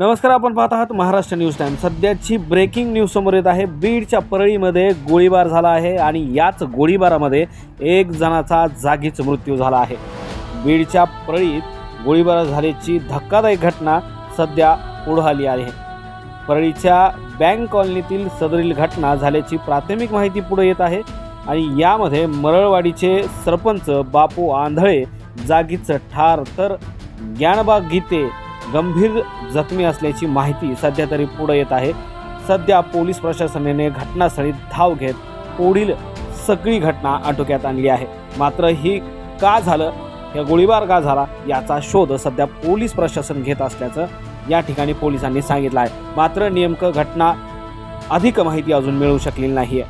नमस्कार आपण पाहत आहात महाराष्ट्र न्यूज टाईम सध्याची ब्रेकिंग न्यूज समोर येत आहे. बीडच्या परळीमध्ये गोळीबार झाला आहे आणि याच गोळीबारामध्ये एक जणाचा जागीच मृत्यू झाला आहे. बीडच्या परळीत गोळीबार झाल्याची धक्कादायक घटना सध्या पुढं आली आहे. परळीच्या बँक कॉलनीतील सदरील घटना झाल्याची प्राथमिक माहिती पुढे येत आहे आणि यामध्ये मरळवाडीचे सरपंच बापू आंधळे जागीच ठार तर ज्ञानबाग गीते गंभीर जखमी असल्याची माहिती सध्या तरी पुढे येत आहे. सध्या पोलीस प्रशासनाने घटनास्थळी धाव घेत पुढील सगळी घटना आटोक्यात आणली आहे. मात्र ही का झालं? या गोळीबार का झाला? याचा शोध सध्या पोलीस प्रशासन घेत असल्याचं या ठिकाणी पोलिसांनी सांगितलं आहे. मात्र नेमकं घटना अधिक माहिती अजून मिळू शकलेली नाही